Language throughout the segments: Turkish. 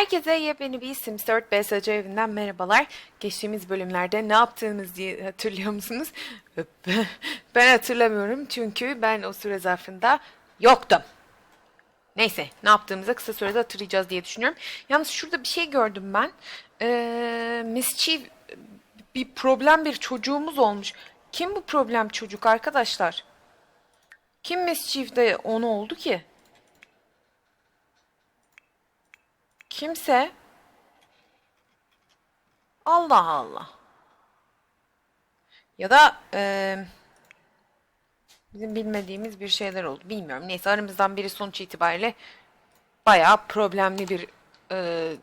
Herkese yepyeni bir Sims 4 BSC evinden merhabalar. Geçtiğimiz bölümlerde ne yaptığımız diye hatırlıyor musunuz? Ben hatırlamıyorum çünkü ben o süre zarfında yoktum. Neyse ne yaptığımızı kısa sürede hatırlayacağız diye düşünüyorum. Yalnız şurada bir şey gördüm ben. Ee, mischief bir problem bir çocuğumuz olmuş. Kim bu problem çocuk arkadaşlar? Kim mischief'de onu oldu ki? Kimse Allah Allah. Ya da eee, bizim bilmediğimiz bir şeyler oldu. Bilmiyorum. Neyse aramızdan biri sonuç itibariyle bayağı problemli bir eee,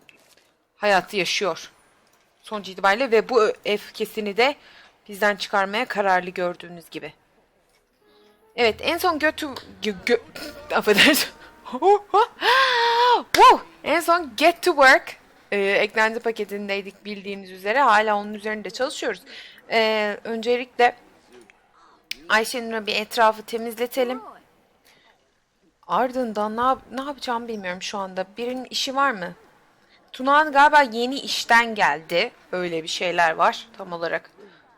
hayatı yaşıyor. Sonuç itibariyle ve bu öfkesini de bizden çıkarmaya kararlı gördüğünüz gibi. Evet en son götü... Gö, gö, affedersin. Woo! En son Get to Work e, eklenti paketindeydik bildiğiniz üzere. Hala onun üzerinde çalışıyoruz. E, öncelikle Ayşenur'a bir etrafı temizletelim. Ardından ne, yap- ne yapacağımı bilmiyorum şu anda. Birinin işi var mı? Tunağan galiba yeni işten geldi. Öyle bir şeyler var tam olarak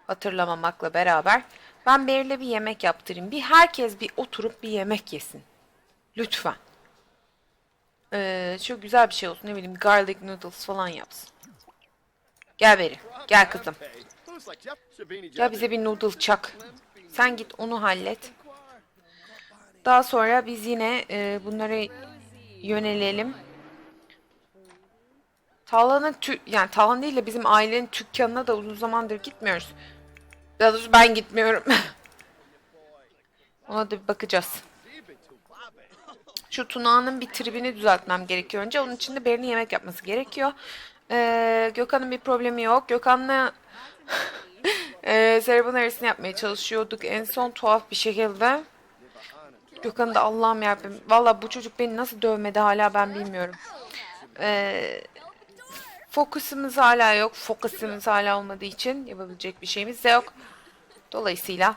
hatırlamamakla beraber. Ben Beril'e bir yemek yaptırayım. Bir herkes bir oturup bir yemek yesin. Lütfen. Ee, çok güzel bir şey olsun. Ne bileyim garlic noodles falan yapsın. Gel Beri. Gel kızım. Gel bize bir noodle çak. Sen git onu hallet. Daha sonra biz yine e, bunlara yönelelim. Talhan'ın tü yani Talhan değil de bizim ailenin dükkanına da uzun zamandır gitmiyoruz. Daha doğrusu ben gitmiyorum. Ona da bir bakacağız. Şu Tuna'nın bir tribini düzeltmem gerekiyor önce. Onun için de Berin'in yemek yapması gerekiyor. Ee, Gökhan'ın bir problemi yok. Gökhan'la ee, Serap'ın arasını yapmaya çalışıyorduk en son tuhaf bir şekilde. Gökhan'ı da Allah'ım yarabbim. Valla bu çocuk beni nasıl dövmedi hala ben bilmiyorum. Ee, fokusumuz hala yok. Fokusumuz hala olmadığı için yapabilecek bir şeyimiz de yok. Dolayısıyla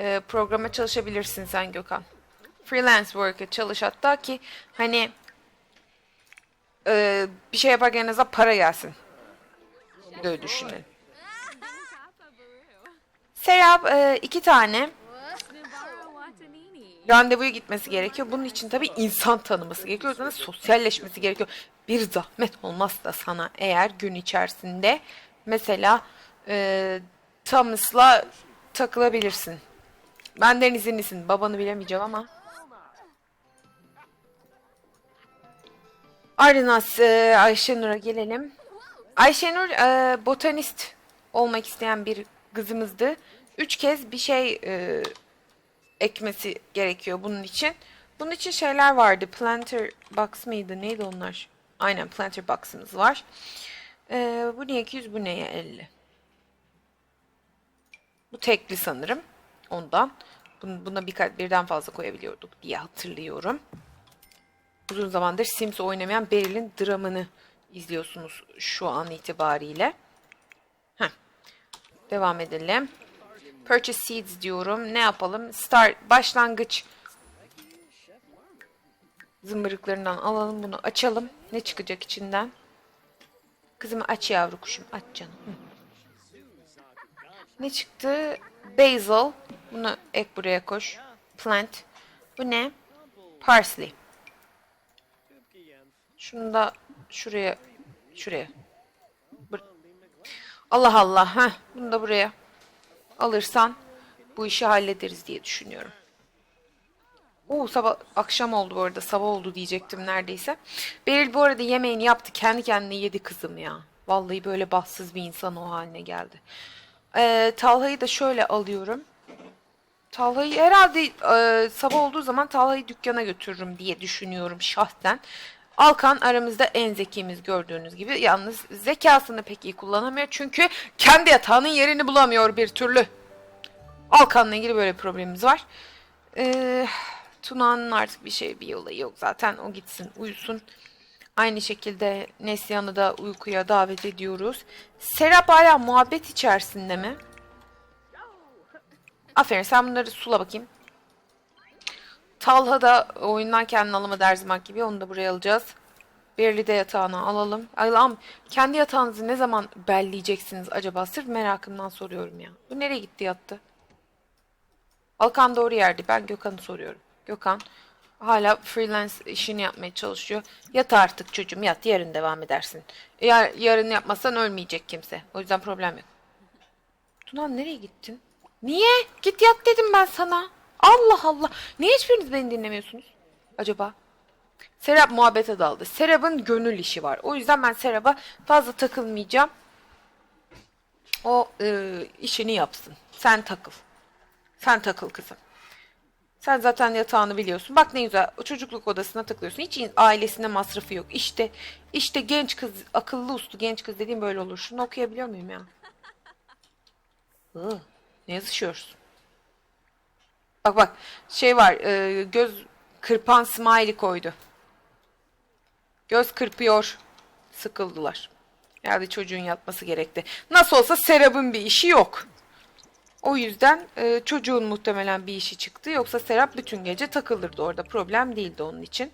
e, programa çalışabilirsin sen Gökhan. Freelance work'a çalış hatta ki hani e, bir şey yaparken en para gelsin. Böyle düşünün. Serap e, iki tane randevuya gitmesi gerekiyor. Bunun için tabii insan tanıması gerekiyor. O yüzden de sosyalleşmesi gerekiyor. Bir zahmet olmazsa sana eğer gün içerisinde mesela e, Thomas'la takılabilirsin. Benden izinlisin. Babanı bilemeyeceğim ama. Ardından e, Ayşenur'a gelelim. Ayşenur e, botanist olmak isteyen bir kızımızdı. Üç kez bir şey e, ekmesi gerekiyor bunun için. Bunun için şeyler vardı. Planter box mıydı? Neydi onlar? Aynen planter box'ımız var. E, bu niye 200 bu neye 50? Bu tekli sanırım. Ondan. Bun- Buna birkaç birden fazla koyabiliyorduk diye hatırlıyorum. Uzun zamandır Sims oynamayan Beryl'in dramını izliyorsunuz şu an itibariyle. Heh. Devam edelim. Purchase seeds diyorum. Ne yapalım? Start başlangıç zımbırıklarından alalım bunu açalım. Ne çıkacak içinden? Kızımı aç yavru kuşum aç canım. Hı. Ne çıktı? Basil. Bunu ek buraya koş. Plant. Bu ne? Parsley. Şunu da şuraya şuraya. Bur- Allah Allah. Heh, bunu da buraya alırsan bu işi hallederiz diye düşünüyorum. Oo sabah akşam oldu bu arada sabah oldu diyecektim neredeyse. Beril bu arada yemeğini yaptı kendi kendine yedi kızım ya. Vallahi böyle bahtsız bir insan o haline geldi. Ee, Talha'yı da şöyle alıyorum. Talha'yı herhalde e, sabah olduğu zaman Talha'yı dükkana götürürüm diye düşünüyorum şahsen. Alkan aramızda en zekimiz gördüğünüz gibi. Yalnız zekasını pek iyi kullanamıyor. Çünkü kendi yatağının yerini bulamıyor bir türlü. Alkan'la ilgili böyle bir problemimiz var. Ee, Tuna'nın artık bir şey bir olayı yok. Zaten o gitsin uyusun. Aynı şekilde Neslihan'ı da uykuya davet ediyoruz. Serap hala muhabbet içerisinde mi? Aferin sen bunları sula bakayım. Talha da oyundan kendini alamadı her gibi. Onu da buraya alacağız. Berli de yatağına alalım. Allah'ım kendi yatağınızı ne zaman belleyeceksiniz acaba? Sırf merakımdan soruyorum ya. Bu nereye gitti yattı? Alkan doğru yerde. Ben Gökhan'ı soruyorum. Gökhan hala freelance işini yapmaya çalışıyor. Yat artık çocuğum yat. Yarın devam edersin. Eğer yarın yapmazsan ölmeyecek kimse. O yüzden problem yok. Tunan nereye gittin? Niye? Git yat dedim ben sana. Allah Allah. Niye hiçbiriniz beni dinlemiyorsunuz? Acaba? Serap muhabbete daldı. Serap'ın gönül işi var. O yüzden ben Serap'a fazla takılmayacağım. O e, işini yapsın. Sen takıl. Sen takıl kızım. Sen zaten yatağını biliyorsun. Bak ne güzel. O çocukluk odasına takılıyorsun. Hiç in- ailesine masrafı yok. İşte işte genç kız, akıllı uslu genç kız dediğim böyle olur. Şunu okuyabiliyor muyum ya? Iı, ne yazışıyorsun? Bak bak şey var e, göz kırpan smiley koydu. Göz kırpıyor. Sıkıldılar. Yani çocuğun yatması gerekti. Nasıl olsa Serap'ın bir işi yok. O yüzden e, çocuğun muhtemelen bir işi çıktı. Yoksa Serap bütün gece takılırdı orada. Problem değildi onun için.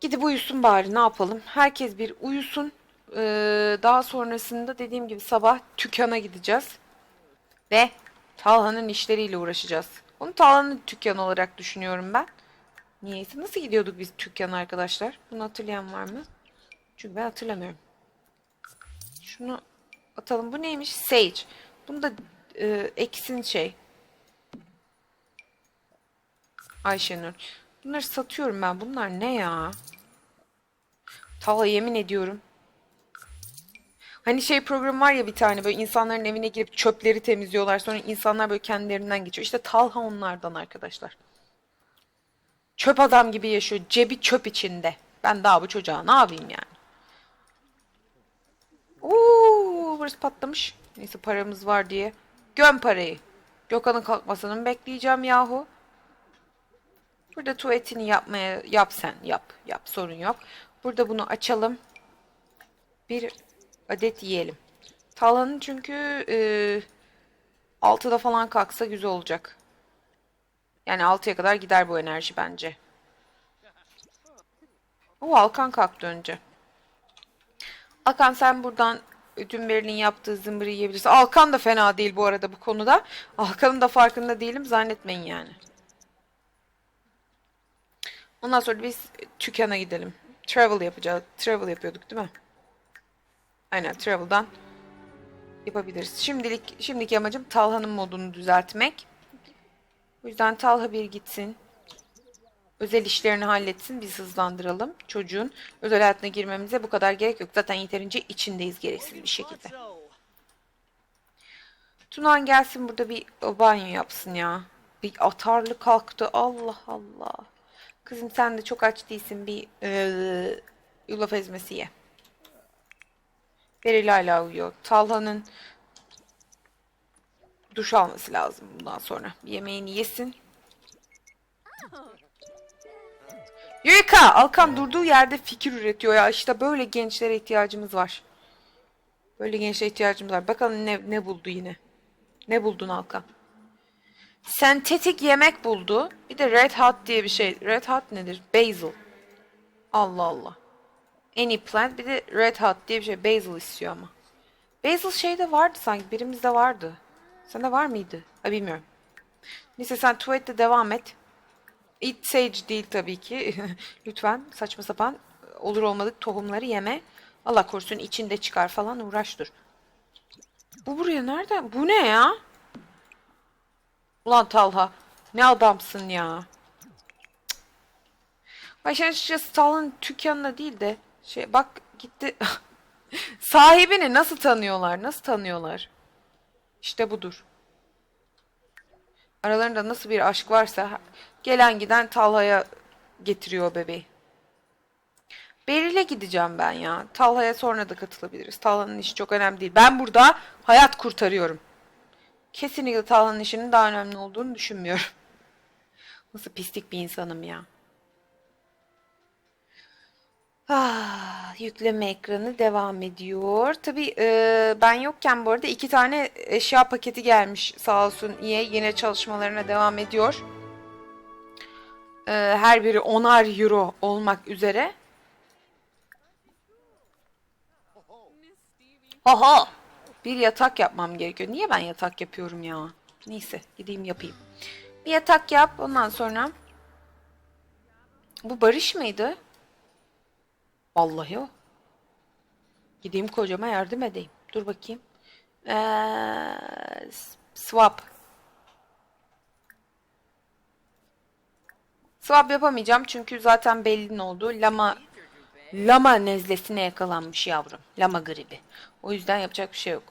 Gidip uyusun bari ne yapalım. Herkes bir uyusun. Ee, daha sonrasında dediğim gibi sabah dükkana gideceğiz. Ve Talha'nın işleriyle uğraşacağız. Onu Talha'nın dükkanı olarak düşünüyorum ben. Niyeyse nasıl gidiyorduk biz dükkana arkadaşlar? Bunu hatırlayan var mı? Çünkü ben hatırlamıyorum. Şunu atalım. Bu neymiş? Sage. Bunu da e, eksin şey. Ayşenur. Bunları satıyorum ben. Bunlar ne ya? Talha yemin ediyorum. Hani şey program var ya bir tane böyle insanların evine girip çöpleri temizliyorlar. Sonra insanlar böyle kendilerinden geçiyor. İşte Talha onlardan arkadaşlar. Çöp adam gibi yaşıyor. Cebi çöp içinde. Ben daha bu çocuğa ne yapayım yani? Oo, burası patlamış. Neyse paramız var diye. Göm parayı. Gökhan'ın kalkmasını bekleyeceğim yahu? Burada tuvaletini yapmaya yap sen yap yap sorun yok. Burada bunu açalım. Bir adet yiyelim. Talhan'ın çünkü e, 6'da falan kalksa güzel olacak. Yani 6'ya kadar gider bu enerji bence. O Alkan kalktı önce. Alkan sen buradan dün Beril'in yaptığı zımbırı yiyebilirsin. Alkan da fena değil bu arada bu konuda. Alkan'ın da farkında değilim zannetmeyin yani. Ondan sonra biz dükkana gidelim. Travel yapacağız. Travel yapıyorduk değil mi? Aynen travel'dan yapabiliriz. Şimdilik şimdiki amacım Talha'nın modunu düzeltmek. O yüzden Talha bir gitsin. Özel işlerini halletsin. Biz hızlandıralım. Çocuğun özel hayatına girmemize bu kadar gerek yok. Zaten yeterince içindeyiz gereksiz bir şekilde. Tunan gelsin burada bir banyo yapsın ya. Bir atarlı kalktı. Allah Allah. Kızım sen de çok aç değilsin. Bir eee yulaf ezmesi ye. Beril hala uyuyor. Talha'nın duş alması lazım bundan sonra. Yemeğini yesin. Yuka! Alkan durduğu yerde fikir üretiyor ya. İşte böyle gençlere ihtiyacımız var. Böyle gençlere ihtiyacımız var. Bakalım ne, ne buldu yine. Ne buldun Alkan? Sentetik yemek buldu. Bir de Red Hot diye bir şey. Red Hot nedir? Basil. Allah Allah. Any plant. Bir de Red Hot diye bir şey. Basil istiyor ama. Basil şeyde vardı sanki. Birimizde vardı. Sende var mıydı? Ha, bilmiyorum. Neyse sen tuvalette devam et. Eat sage değil tabii ki. Lütfen saçma sapan olur olmadık tohumları yeme. Allah korusun içinde çıkar falan uğraş dur. Bu buraya nereden? Bu ne ya? Ulan Talha. Ne adamsın ya. Açıkçası Talha'nın dükkanına değil de şey bak gitti. Sahibini nasıl tanıyorlar? Nasıl tanıyorlar? İşte budur. Aralarında nasıl bir aşk varsa gelen giden Talha'ya getiriyor bebeği. Beril'e gideceğim ben ya. Talha'ya sonra da katılabiliriz. Talha'nın işi çok önemli değil. Ben burada hayat kurtarıyorum. Kesinlikle Talha'nın işinin daha önemli olduğunu düşünmüyorum. Nasıl pislik bir insanım ya. Ah, yükleme ekranı devam ediyor. Tabii e, ben yokken bu arada iki tane eşya paketi gelmiş sağ olsun İyi yine çalışmalarına devam ediyor. Ee, her biri 10'ar euro olmak üzere. Oho! Bir yatak yapmam gerekiyor. Niye ben yatak yapıyorum ya? Neyse gideyim yapayım. Bir yatak yap ondan sonra. Bu Barış mıydı? Vallahi o. Gideyim kocama yardım edeyim. Dur bakayım. Ee, swap. Swap yapamayacağım çünkü zaten belli ne oldu. Lama lama nezlesine yakalanmış yavrum. Lama gribi. O yüzden yapacak bir şey yok.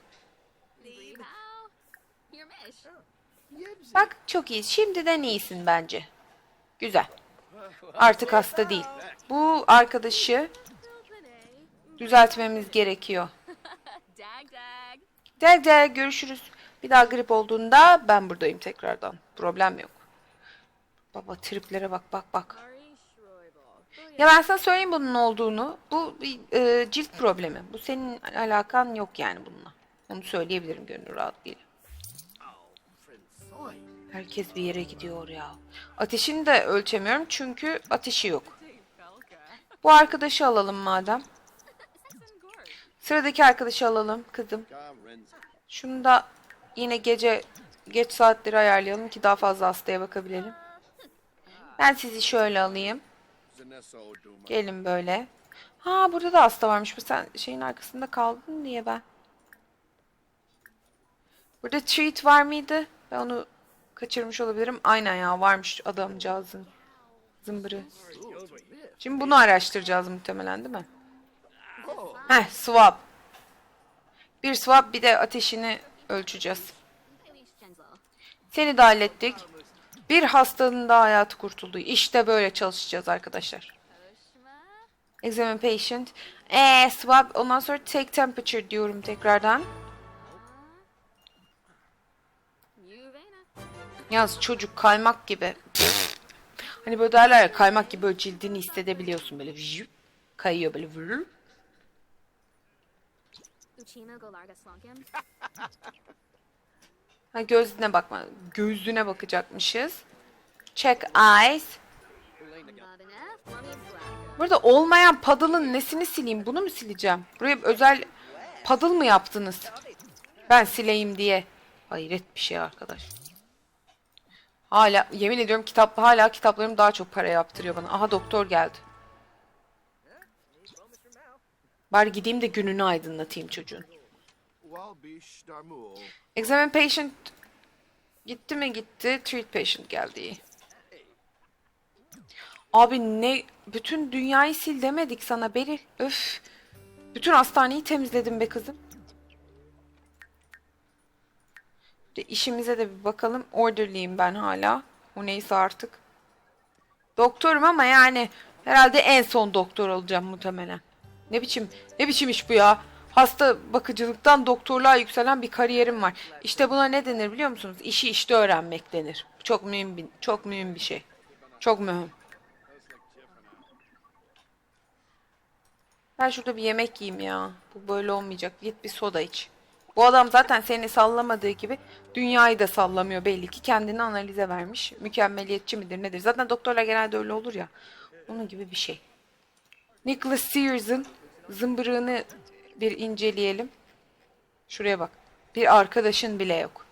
Bak çok iyi. Şimdiden iyisin bence. Güzel. Artık hasta değil. Bu arkadaşı düzeltmemiz gerekiyor. Dag dag. Görüşürüz. Bir daha grip olduğunda ben buradayım tekrardan. Problem yok. Baba triplere bak bak bak. Ya ben sana söyleyeyim bunun olduğunu. Bu bir e, cilt problemi. Bu senin alakan yok yani bununla. Onu söyleyebilirim gönül rahatlığıyla. Herkes bir yere gidiyor ya. Ateşini de ölçemiyorum çünkü ateşi yok. Bu arkadaşı alalım madem. Sıradaki arkadaşı alalım kızım. Şunu da yine gece geç saatleri ayarlayalım ki daha fazla hastaya bakabilelim. Ben sizi şöyle alayım. Gelin böyle. Ha burada da hasta varmış. Bu sen şeyin arkasında kaldın diye ben. Burada treat var mıydı? Ben onu kaçırmış olabilirim. Aynen ya varmış adamcağızın zımbırı. Şimdi bunu araştıracağız muhtemelen değil mi? Heh swab. Bir swab bir de ateşini ölçeceğiz. Seni de hallettik. Bir hastanın da hayatı kurtuldu. İşte böyle çalışacağız arkadaşlar. Examine patient. Eee swab ondan sonra take temperature diyorum tekrardan. Yalnız çocuk kaymak gibi. hani böyle derler ya kaymak gibi böyle cildini hissedebiliyorsun böyle kayıyor böyle Ha gözüne bakma. Gözüne bakacakmışız. Check eyes. Burada olmayan paddle'ın nesini sileyim? Bunu mu sileceğim? Buraya özel paddle mı yaptınız? Ben sileyim diye. Hayret bir şey arkadaş. Hala yemin ediyorum kitap hala kitaplarım daha çok para yaptırıyor bana. Aha doktor geldi. Bari gideyim de gününü aydınlatayım çocuğun. Examine patient gitti mi gitti. Treat patient geldi. Abi ne bütün dünyayı sil demedik sana Beril. Öf. Bütün hastaneyi temizledim be kızım. De işimize de bir bakalım. Orderly'yim ben hala. O neyse artık. Doktorum ama yani herhalde en son doktor olacağım muhtemelen. Ne biçim ne biçim iş bu ya? Hasta bakıcılıktan doktorluğa yükselen bir kariyerim var. İşte buna ne denir biliyor musunuz? İşi işte öğrenmek denir. Çok mühim bir, çok mühim bir şey. Çok mühim. Ben şurada bir yemek yiyeyim ya. Bu böyle olmayacak. Git bir soda iç. Bu adam zaten seni sallamadığı gibi dünyayı da sallamıyor belli ki. Kendini analize vermiş. Mükemmeliyetçi midir nedir? Zaten doktorlar genelde öyle olur ya. Onun gibi bir şey. Nicholas Sears'ın zımbırığını bir inceleyelim. Şuraya bak. Bir arkadaşın bile yok.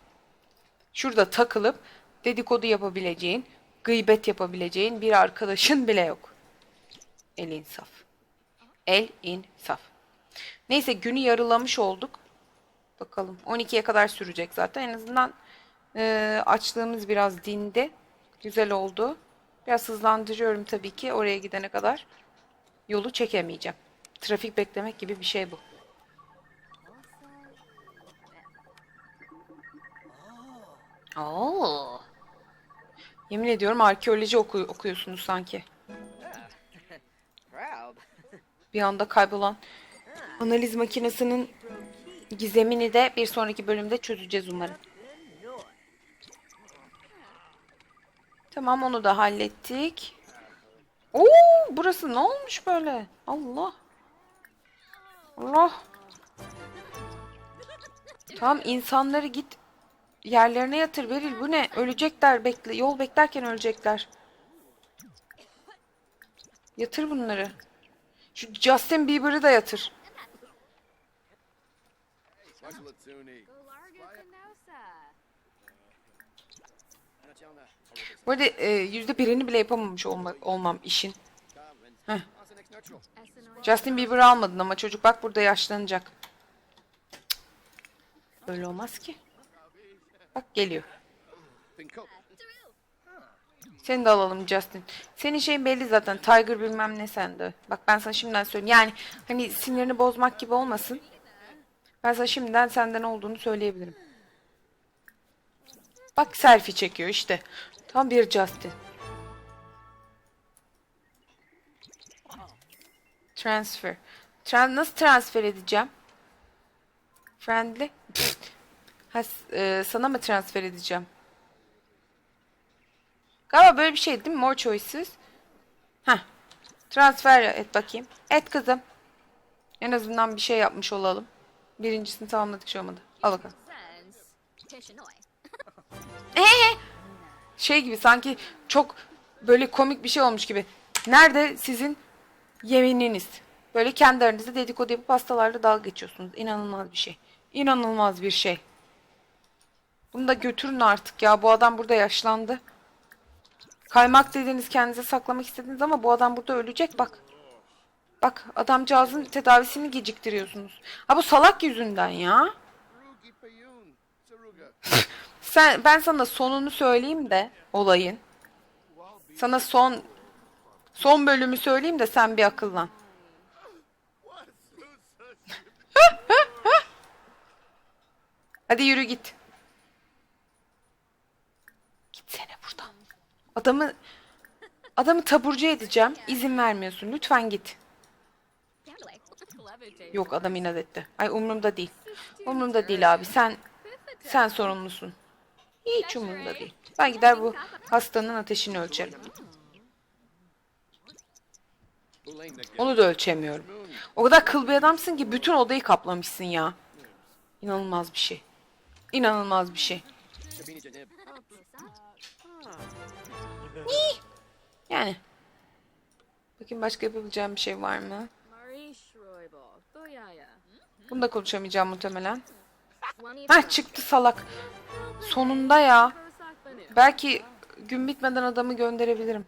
Şurada takılıp dedikodu yapabileceğin, gıybet yapabileceğin bir arkadaşın bile yok. El insaf. El insaf. Neyse günü yarılamış olduk. Bakalım 12'ye kadar sürecek zaten. En azından e, açlığımız biraz dindi. Güzel oldu. Biraz hızlandırıyorum tabii ki oraya gidene kadar. Yolu çekemeyeceğim. Trafik beklemek gibi bir şey bu. Oo. Yemin ediyorum arkeoloji oku- okuyorsunuz sanki. Bir anda kaybolan analiz makinesinin gizemini de bir sonraki bölümde çözeceğiz umarım. Tamam onu da hallettik. Oo, burası ne olmuş böyle? Allah. Allah. Tamam insanları git yerlerine yatır Beril. Bu ne? Ölecekler bekle. Yol beklerken ölecekler. Yatır bunları. Şu Justin Bieber'ı da yatır. Bu arada e, yüzde birini bile yapamamış olma- olmam işin. Essenoi. Justin Bieber'ı almadın ama çocuk bak burada yaşlanacak. Öyle olmaz ki. Bak geliyor. Seni de alalım Justin. Senin şeyin belli zaten. Tiger bilmem ne sende. Bak ben sana şimdiden söyleyeyim. Yani hani sinirini bozmak gibi olmasın. Ben sana şimdiden senden olduğunu söyleyebilirim. Bak selfie çekiyor işte. Tam bir Justin. Transfer. Tran nasıl transfer edeceğim? Friendly. ha, e, sana mı transfer edeceğim? Galiba böyle bir şey değil mi? More choices. Heh. Transfer et bakayım. Et kızım. En azından bir şey yapmış olalım. Birincisini tamamladık şey olmadı. Al bakalım. Kishinoi. Şey gibi sanki çok böyle komik bir şey olmuş gibi. Nerede sizin yemininiz? Böyle kendi aranızda dedikodu yapıp hastalarla dalga geçiyorsunuz. İnanılmaz bir şey. İnanılmaz bir şey. Bunu da götürün artık ya. Bu adam burada yaşlandı. Kaymak dediniz kendinize saklamak istediniz ama bu adam burada ölecek bak. Bak adamcağızın tedavisini geciktiriyorsunuz. Ha bu salak yüzünden ya. Sen ben sana sonunu söyleyeyim de olayın. Sana son son bölümü söyleyeyim de sen bir akıllan. Hadi yürü git. Gitsene buradan. Adamı adamı taburcu edeceğim. İzin vermiyorsun. Lütfen git. Yok adam inat etti. Ay umurumda değil. Umurumda değil abi. Sen sen sorumlusun. Hiç umurumda değil. Ben gider bu hastanın ateşini ölçerim. Onu da ölçemiyorum. O kadar kıl bir adamsın ki bütün odayı kaplamışsın ya. İnanılmaz bir şey. İnanılmaz bir şey. Yani. Bakayım başka yapabileceğim bir şey var mı? Bunu da konuşamayacağım muhtemelen. Heh çıktı salak. Sonunda ya. Belki gün bitmeden adamı gönderebilirim.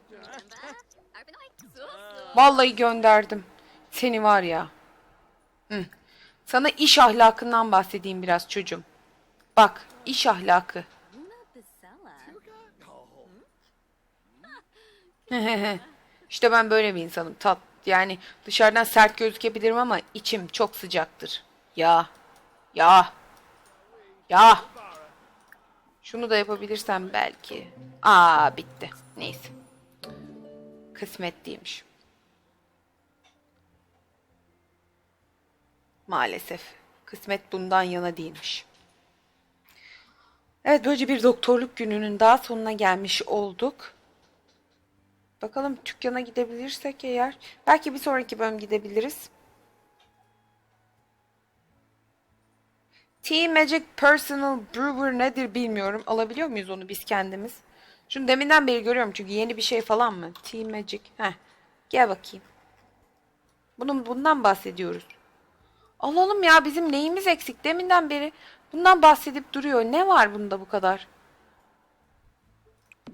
Vallahi gönderdim. Seni var ya. Hı. Sana iş ahlakından bahsedeyim biraz çocuğum. Bak iş ahlakı. işte ben böyle bir insanım. Tat yani dışarıdan sert gözükebilirim ama içim çok sıcaktır. Ya. Ya. Ya. Şunu da yapabilirsem belki. Aa bitti. Neyse. Kısmet değilmiş. Maalesef. Kısmet bundan yana değilmiş. Evet böylece bir doktorluk gününün daha sonuna gelmiş olduk. Bakalım dükkana gidebilirsek eğer. Belki bir sonraki bölüm gidebiliriz. Tea Magic Personal Brewer nedir bilmiyorum. Alabiliyor muyuz onu biz kendimiz? Şunu deminden beri görüyorum çünkü yeni bir şey falan mı? Tea Magic. Heh. Gel bakayım. Bunun bundan bahsediyoruz. Alalım ya bizim neyimiz eksik? Deminden beri bundan bahsedip duruyor. Ne var bunda bu kadar?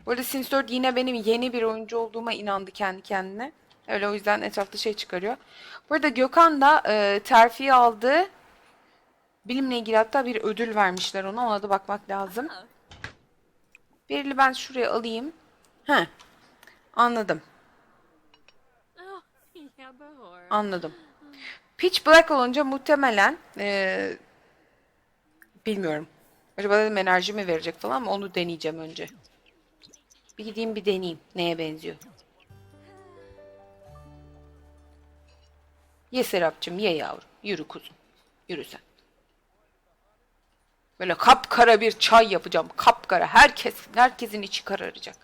Arada Sims 4 yine benim yeni bir oyuncu olduğuma inandı kendi kendine. Öyle o yüzden etrafta şey çıkarıyor. Bu arada Gökhan da e, terfi aldı. Bilimle ilgili hatta bir ödül vermişler ona. Ona da bakmak lazım. Birli ben şuraya alayım. He. Anladım. Bahor. Anladım. Pitch Black olunca muhtemelen eee, bilmiyorum. Acaba dedim enerji mi verecek falan ama onu deneyeceğim önce. Bir gideyim bir deneyeyim. Neye benziyor. Ye Serapcığım ye yavrum. Yürü kuzum. Yürü sen. Böyle kapkara bir çay yapacağım. Kapkara. Herkes, herkesin içi kararacak.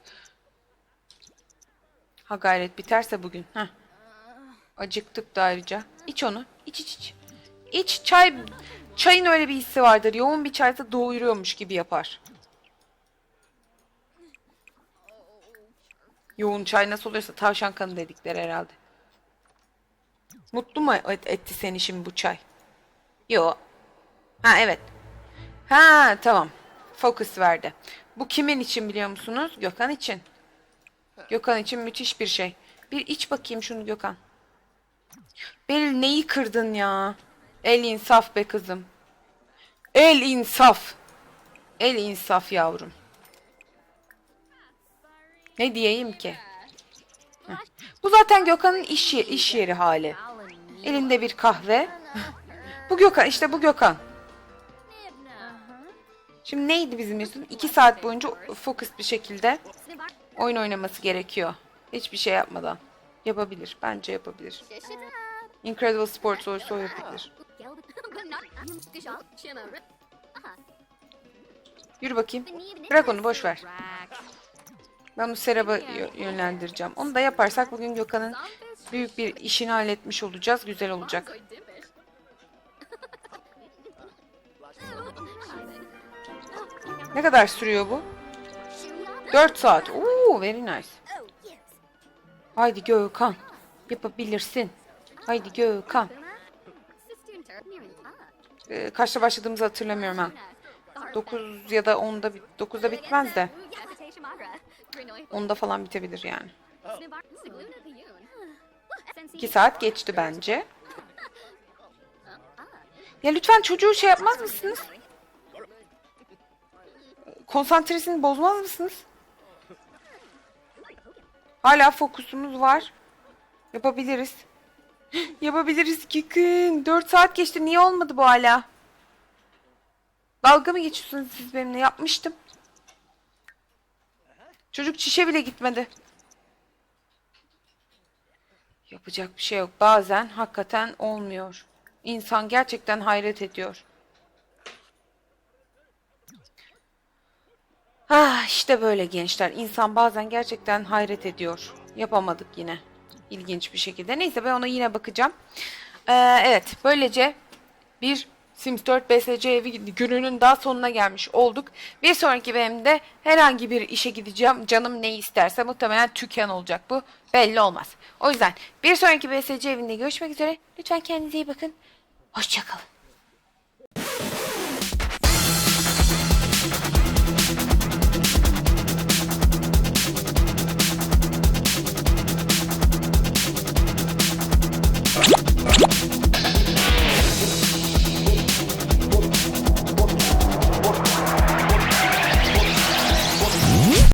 Ha gayret biterse bugün. Heh. Acıktık da ayrıca. İç onu. İç iç iç. İç çay. Çayın öyle bir hissi vardır. Yoğun bir çaysa doyuruyormuş gibi yapar. Yoğun çay nasıl oluyorsa tavşan kanı dedikleri herhalde. Mutlu mu et- etti seni şimdi bu çay? Yo. Ha evet. Ha tamam. Focus verdi. Bu kimin için biliyor musunuz? Gökhan için. Gökhan için müthiş bir şey. Bir iç bakayım şunu Gökhan. Beril neyi kırdın ya? El insaf be kızım. El insaf. El insaf yavrum. Ne diyeyim ki? Heh. Bu zaten Gökhan'ın iş, iş yeri hali. Elinde bir kahve. bu Gökhan işte bu Gökhan. Şimdi neydi bizim Yusuf? İki saat boyunca fokus bir şekilde oyun oynaması gerekiyor. Hiçbir şey yapmadan. Yapabilir. Bence yapabilir. Incredible Sports olursa o yapabilir. Yürü bakayım. Bırak onu boş ver. Ben onu Serap'a yö- yönlendireceğim. Onu da yaparsak bugün Gökhan'ın büyük bir işini halletmiş olacağız. Güzel olacak. Ne kadar sürüyor bu? 4 saat. Oo, very nice. Haydi Gökhan. Yapabilirsin. Haydi Gökhan. Ee, kaçta başladığımızı hatırlamıyorum ha. 9 ya da 10'da bit 9'da bitmez de 10'da falan bitebilir yani. 2 saat geçti bence. Ya lütfen çocuğu şey yapmaz mısınız? Konsantresini bozmaz mısınız? Hala fokusumuz var. Yapabiliriz. Yapabiliriz Kikın. 4 saat geçti. Niye olmadı bu hala? Dalga mı geçiyorsunuz siz benimle? Yapmıştım. Çocuk çişe bile gitmedi. Yapacak bir şey yok. Bazen hakikaten olmuyor. İnsan gerçekten hayret ediyor. Ah işte böyle gençler. İnsan bazen gerçekten hayret ediyor. Yapamadık yine. İlginç bir şekilde. Neyse ben ona yine bakacağım. Ee, evet böylece bir Sims 4 BSC evi gününün daha sonuna gelmiş olduk. Bir sonraki bölümde herhangi bir işe gideceğim. Canım ne isterse muhtemelen tüken olacak bu. Belli olmaz. O yüzden bir sonraki BSC evinde görüşmek üzere. Lütfen kendinize iyi bakın. Hoşçakalın.